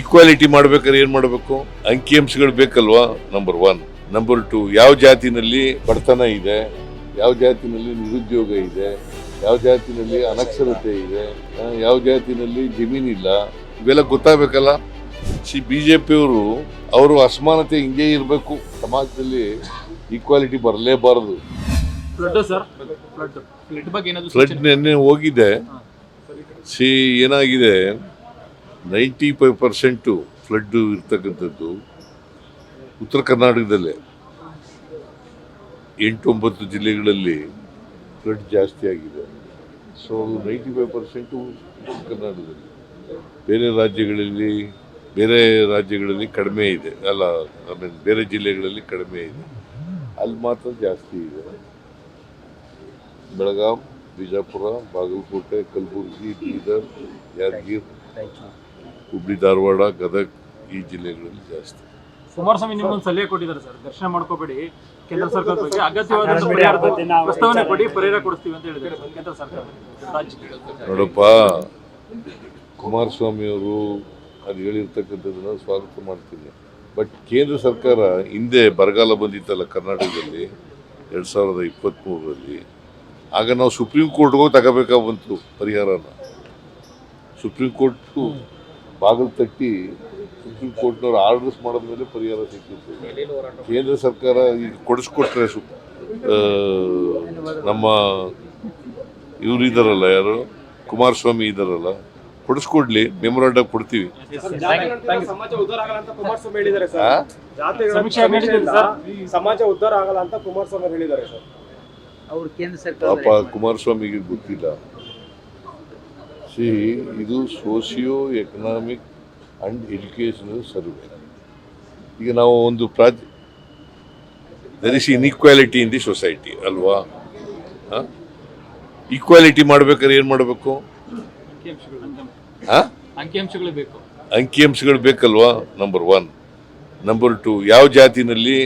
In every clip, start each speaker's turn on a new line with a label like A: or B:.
A: Equality ಮಾಡ್ಬೇಕಾದ್ರೆ ಏನ್ ಮಾಡಬೇಕು? ಅಂಕಿಅಂಶಗಳು ಬೇಕಲ್ವಾ? ನಂಬರ್ ಒನ್ ನಂಬರ್ ಟು ಯಾವ ಜಾತಿನಲ್ಲಿ ಬಡತನ ಇದೆ? ಯಾವ ಜಾತಿನಲ್ಲಿ ನಿರುದ್ಯೋಗ ಇದೆ? ಯಾವ ಜಾತಿನಲ್ಲಿ ಅನಕ್ಷರತೆ ಇದೆ? ಯಾವ ಜಾತಿನಲ್ಲಿ ಜಮೀನಿಲ್ಲ ಇವೆಲ್ಲ ಗೊತ್ತಾಗಬೇಕಲ್ಲ? ಸಿ ಬಿ ಜೆ ಪಿಯವರು ಅವರು ಅಸಮಾನತೆ ಹಿಂಗೆ ಇರಬೇಕು. ಸಮಾಜದಲ್ಲಿ ಈಕ್ವಾಲಿಟಿ ಬರಲೇಬಾರದು.
B: ಫ್ಲಡ್
A: ನೆನ್ನೆ ಹೋಗಿದೆ. ಸಿ ಏನಾಗಿದೆ? ನೈಂಟಿ ಫೈವ್ ಪರ್ಸೆಂಟು ಫ್ಲಡ್ಡು ಇರ್ತಕ್ಕಂಥದ್ದು ಉತ್ತರ ಕರ್ನಾಟಕದಲ್ಲೇ. ಎಂಟೊಂಬತ್ತು ಜಿಲ್ಲೆಗಳಲ್ಲಿ ಫ್ಲಡ್ ಜಾಸ್ತಿ ಆಗಿದೆ. ಸೊ ನೈಂಟಿ ಫೈವ್ ಪರ್ಸೆಂಟು ಉತ್ತರ ಕರ್ನಾಟಕದಲ್ಲಿ. ಬೇರೆ ರಾಜ್ಯಗಳಲ್ಲಿ ಬೇರೆ ರಾಜ್ಯಗಳಲ್ಲಿ ಕಡಿಮೆ ಇದೆ. ಅಲ್ಲ ಮೀನ್ ಬೇರೆ ಜಿಲ್ಲೆಗಳಲ್ಲಿ ಕಡಿಮೆ ಇದೆ. ಅಲ್ಲಿ ಮಾತ್ರ ಜಾಸ್ತಿ ಇದೆ. ಬೆಳಗಾಂ, ಬಿಜಾಪುರ, ಬಾಗಲಕೋಟೆ, ಕಲಬುರಗಿ, ಬೀದರ್, ಯಾದಗಿರ್. ಹುಬ್ಳಿ ಧಾರವಾಡ ಗದಗ ಈ ಜಿಲ್ಲೆಗಳಲ್ಲಿ ಜಾಸ್ತಿ.
B: ಕುಮಾರಸ್ವಾಮಿ ನಿಮ್ಮೊಂದು ಸಲಹೆ ಕೊಟ್ಟಿದ್ದಾರೆ ಸರ್. ದರ್ಶನ ಮಾಡ್ಕೋಬೇಡಿ. ಕೇಂದ್ರ ಸರ್ಕಾರದ ಬಗ್ಗೆ ಅಗತ್ಯವಾದ ಪರಿಹಾರದ ಪ್ರಸ್ತಾವನೆ ಕೊಡಿ ಪರಿಹಾರ ಕೊಡಿಸ್ತೀವಿ ಅಂತ ಹೇಳಿದ್ದಾರೆ ಕೇಂದ್ರ ಸರ್ಕಾರ.
A: ನೋಡಪ್ಪ ಕುಮಾರಸ್ವಾಮಿ ಅವರು ಅದು ಹೇಳಿರ್ತಕ್ಕಂಥದ್ದನ್ನ ಸ್ವಾಗತ ಮಾಡ್ತೀನಿ. ಬಟ್ ಕೇಂದ್ರ ಸರ್ಕಾರ ಹಿಂದೆ ಬರಗಾಲ ಬಂದಿತ್ತಲ್ಲ ಕರ್ನಾಟಕದಲ್ಲಿ ಎರಡು ಸಾವಿರದ ಇಪ್ಪತ್ತ್ಮೂರರಲ್ಲಿ ಆಗ ನಾವು ಸುಪ್ರೀಂ ಕೋರ್ಟ್ಗೆ ತಗೋಬೇಕಾಗ ತಗೋಬೇಕಾ ಬಂತು ಪರಿಹಾರನ? ಸುಪ್ರೀಂ ಕೋರ್ಟು ಬಾಗಿಲು ತಟ್ಟಿ ಸುಪ್ರೀಂ ಕೋರ್ಟ್ನವ್ರು ಆರ್ಡರ್ಸ್ ಮಾಡಿದ ಮೇಲೆ ಪರಿಹಾರ ಸಿಕ್ಕಿತ್ತು. ಕೇಂದ್ರ ಸರ್ಕಾರ ಈಗ ಕೊಡಿಸ್ಕೊಟ್ರೆ ಸು ನಮ್ಮ ಇವರು ಇದ್ದಾರಲ್ಲ ಯಾರು? ಕುಮಾರಸ್ವಾಮಿ ಇದ್ದಾರಲ್ಲ ಕೊಡಿಸ್ಕೊಡ್ಲಿ ಮೆಮೊರಾಂಡಮ್ ಕೊಡ್ತೀವಿ.
C: ಸಮಾಜ ಉದ್ದಾರ ಆಗಲ್ಲ ಅಂತ ಕುಮಾರಸ್ವಾಮಿ ಹೇಳಿದ್ದಾರೆ
A: ಆ?
C: ಸರ್ ಜಾತಿಗಳ
B: ಸಮೀಕ್ಷೆ
C: ಸಮೀಕ್ಷೆಯಿಂದ
B: ಮಾಡಿದ್ದೀರಿ
C: ಸಮಾಜ ಉದ್ಧಾರ ಆಗಲ್ಲ ಅಂತ ಕುಮಾರಸ್ವಾಮಿ ಅವರು ಹೇಳಿದ್ದಾರೆ ಸರ್.
D: ಅವ್ರು ಕೇಂದ್ರ
A: ಪಾಪ ಕುಮಾರಸ್ವಾಮಿಗೆ ಗೊತ್ತಿಲ್ಲ. ಸಿ ಇದು socio economic and educational survey ಈಗ ನಾವು ಒಂದು ಪ್ರಾಜ್ there is inequality in the society ಅಲ್ವಾ? ಈಕ್ವಾಲಿಟಿ ಮಾಡ್ಬೇಕಾದ್ರೆ ಏನು ಮಾಡಬೇಕು?
B: ಅಂಕಿಅಂಶಗಳು ಬೇಕು.
A: ಅಂಕಿಅಂಶಗಳು ಬೇಕಲ್ವಾ? ನಂಬರ್ ಒನ್ ನಂಬರ್ ಟು ಯಾವ ಜಾತಿನಲ್ಲಿ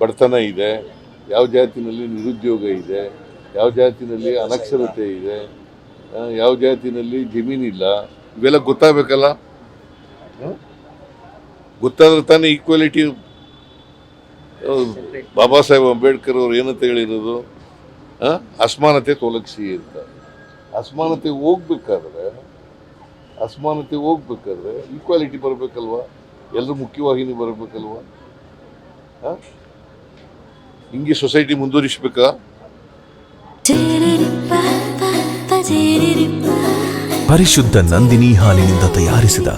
A: ಬಡತನ ಇದೆ? ಯಾವ ಜಾತಿನಲ್ಲಿ ನಿರುದ್ಯೋಗ ಇದೆ? ಯಾವ ಜಾತಿನಲ್ಲಿ ಅನಕ್ಷರತೆ ಇದೆ? ಯಾವ ಜಾತಿನಲ್ಲಿ ಜಮೀನಿಲ್ಲ ಇವೆಲ್ಲ ಗೊತ್ತಾಗಬೇಕಲ್ಲ? ಗೊತ್ತಾದ್ರೆ ತಾನೇ ಈಕ್ವಾಲಿಟಿ ಬಾಬಾ ಸಾಹೇಬ್ ಅಂಬೇಡ್ಕರ್ ಅವ್ರು ಏನಂತ ಹೇಳಿರೋದು? ಅಸಮಾನತೆ ತೊಲಗಿಸಿ ಅಂತ. ಅಸಮಾನತೆ ಹೋಗ್ಬೇಕಾದ್ರೆ ಅಸಮಾನತೆ ಹೋಗ್ಬೇಕಾದ್ರೆ ಈಕ್ವಾಲಿಟಿ ಬರಬೇಕಲ್ವಾ? ಎಲ್ಲರೂ ಮುಖ್ಯವಾಹಿನಿ ಬರಬೇಕಲ್ವಾ? ಹಿಂಗೆ ಸೊಸೈಟಿ ಮುಂದುವರಿಸ್ಬೇಕಾ?
E: ಪರಿಶುದ್ಧ ನಂದಿನಿ ಹಾಲಿನಿಂದ ತಯಾರಿಸಿದ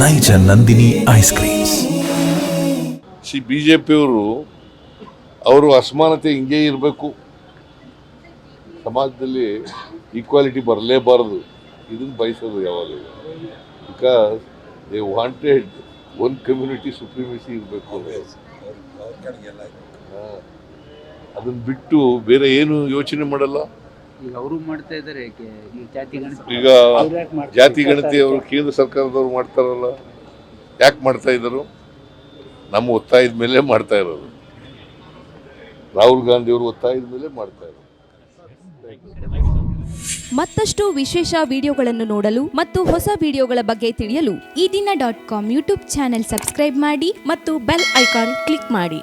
E: ನೈಜ Nandini ice creams.
A: C B J ಪಿಯವರು ಅವರು ಅಸಮಾನತೆ ಹಿಂಗೆ ಇರಬೇಕು. ಸಮಾಜದಲ್ಲಿ ಈಕ್ವಾಲಿಟಿ ಬರಲೇಬಾರದು. ಇದನ್ನು ಬಯಸೋದು ಯಾವಾಗ because they wanted one community supremacy ಇರಬೇಕು ಅದನ್ನು ಬಿಟ್ಟು ಬೇರೆ ಏನು ಯೋಚನೆ ಮಾಡಲ್ಲ.
D: ಈಗ ಅವರು ಮಾಡ್ತಾ ಇದ್ದಾರೆ ಈ ಜಾತಿ ಗಣತಿ
A: ಈಗ ಜಾತಿ ಗಣತಿ ಅವರು ಕೇಂದ್ರ ಸರ್ಕಾರದವ್ರು ಮಾಡ್ತಾರಲ್ಲ ಯಾಕೆ ಮಾಡ್ತಾ ಇದ್ದರು? ನಮ್ಮ ಒತ್ತಾಯದ ಮೇಲೆ ಮಾಡ್ತಾ ಇರೋದು. ರಾಹುಲ್ ಗಾಂಧಿ ಅವರು ಒತ್ತಾಯದ ಮೇಲೆ ಮಾಡ್ತಾ ಇರೋದು.
F: ಮತ್ತಷ್ಟು ವಿಶೇಷ ವಿಡಿಯೋಗಳನ್ನು ನೋಡಲು ಮತ್ತು ಹೊಸ ವಿಡಿಯೋಗಳ ಬಗ್ಗೆ ತಿಳಿಯಲು
G: Eedina dot com YouTube channel subscribe ಮಾಡಿ ಮತ್ತು ಬೆಲ್ ಐಕಾನ್ ಕ್ಲಿಕ್ ಮಾಡಿ.